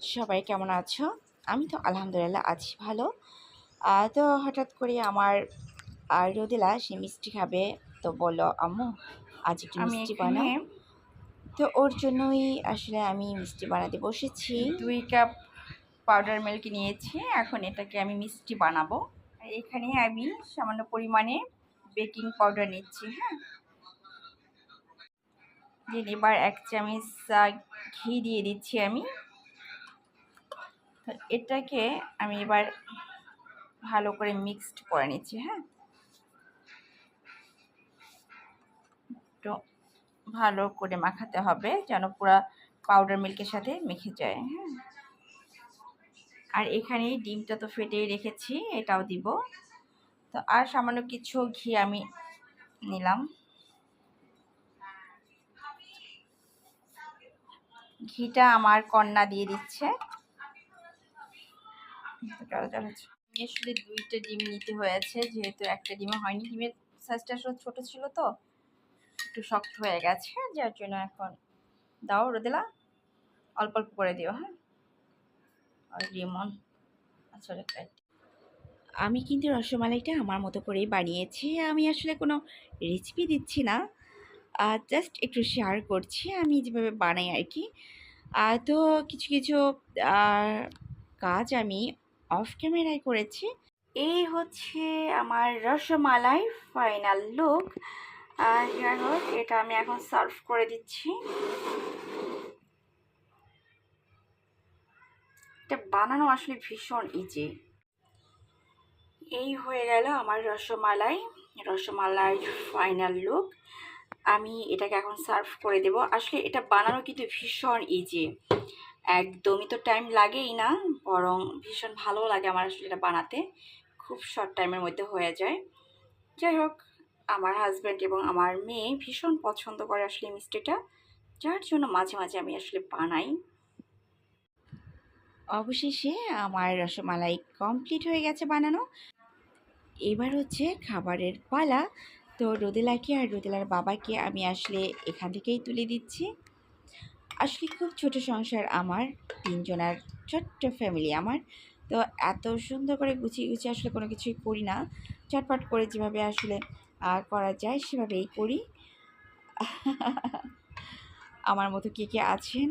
সবাই কেমন আছো? আমি তো আলহামদুলিল্লাহ আছি ভালো। তো হঠাৎ করে আমার আর রোদেলা সে মিষ্টি খাবে। তো বলো আম্মু আজ একটু মিষ্টি বানাও। তো ওর জন্যই আসলে আমি মিষ্টি বানাতে বসেছি। দুই কাপ পাউডার মিল্ক নিয়েছি। এখন এটাকে আমি মিষ্টি বানাবো। এখানে আমি সামান্য পরিমাণে বেকিং পাউডার নিচ্ছি হ্যাঁ। এবার এক চামচ ঘি দিয়ে দিচ্ছি আমি। এটাকে আমি এবার ভালো করে মিক্সড করে নিচ্ছি হ্যাঁ? তো ভালো করে মাখাতে হবে যেন পুরো পাউডার মিল্কের সাথে মেখে যায় হ্যাঁ? আর এখানে ডিমটা তো ফেটেই রেখেছি, এটাও দিব। তো আর সামান্য কিছু ঘি আমি নিলাম। ঘিটা আমার কন্যা দিয়ে দিচ্ছে। আসলে দুইটা ডিম নিতে হয়েছে, যেহেতু একটা ডিমে হয়নি। ডিমের সাইজটা আসলে ছোট ছিল তো, একটু শক্ত হয়ে গেছে, যার জন্য এখন দাও রোদেলা অল্প অল্প করে দিও হ্যাঁ? আর রিমন রাইট আমি কিন্তু রসমালাইটা আমার মতো করেই বানিয়েছি। আমি আসলে কোনো রেসিপি দিচ্ছি না। জাস্ট একটু শেয়ার করছি, আমি যেভাবে বানাই আর কি। তো কিছু কিছু কাজ আমি অফ ক্যামেরায় করেছি। এই হচ্ছে আমার রসমালাই ফাইনাল লুক। যাই হোক, এটা আমি এখন সার্ভ করে দিচ্ছি। এটা বানানো আসলে ভীষণ ইজি এই হয়ে গেল আমার রসমালাই রসমালাই ফাইনাল লুক। আমি এটাকে এখন সার্ভ করে দেব। আসলে এটা বানানো কিন্তু ভীষণ ইজি একদমই তো টাইম লাগেই না, বরং ভীষণ ভালো লাগে আমার আসলে এটা বানাতে। খুব শর্ট টাইমের মধ্যে হয়ে যায়। যাই হোক, আমার হাজব্যান্ড এবং আমার মেয়ে ভীষণ পছন্দ করে আসলে মিষ্টিটা যার জন্য মাঝে মাঝে আমি আসলে বানাই। অবশেষে আমার রসমালাই কমপ্লিট হয়ে গেছে বানানো। এবার হচ্ছে খাবারের পালা। তো রোদেলাকে আর রোদেলার বাবাকে আমি আসলে এখান থেকেই তুলে দিচ্ছি। আসলে খুব ছোট সংসার আমার তিনজনার ছোট্ট ফ্যামিলি আমার। তো এত সুন্দর করে গুছিয়ে গুছিয়ে আসলে কোনো কিছুই করি না। চটপট করে যেভাবে আসলে আহ, করা যায় সেভাবেই করি। আমার মতো কে কে আছেন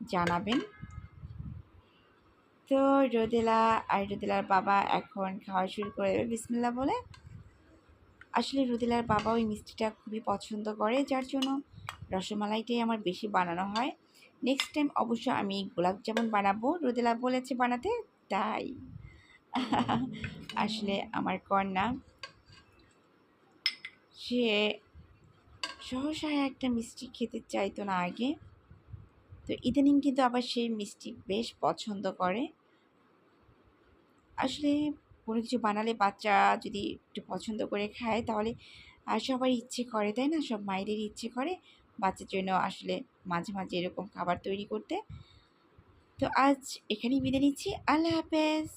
জানাবেন। তো রোদেলা আর রোদেলার বাবা এখন খাওয়া শুরু করে দেবে বিসমিল্লা বলে। আসলে রোদেলার বাবা ওই মিষ্টিটা খুবই পছন্দ করে যার জন্য রসমালাইটাই আমার বেশি বানানো হয়। নেক্সট টাইম অবশ্য আমি গোলাপ জামুন বানাবো। রোদেলা বলেছে বানাতে, তাই। আসলে আমার কন্যা, সে সহসা একটা মিষ্টি খেতে চাইতো না আগে। তো ইদানিং কিন্তু আবার সেই মিষ্টি বেশ পছন্দ করে। আসলে কোনো কিছু বানালে বাচ্চা যদি একটু পছন্দ করে খায়, তাহলে আর সবার ইচ্ছে করে, তাই না? সব মায়েদের ইচ্ছে করে। বাচ্চার জন্য আসলে মাঝে মাঝে এরকম খাবার তৈরি করতে। তো আজ এখানেই বিদায় নিচ্ছি। আল্লাহ হাফেজ।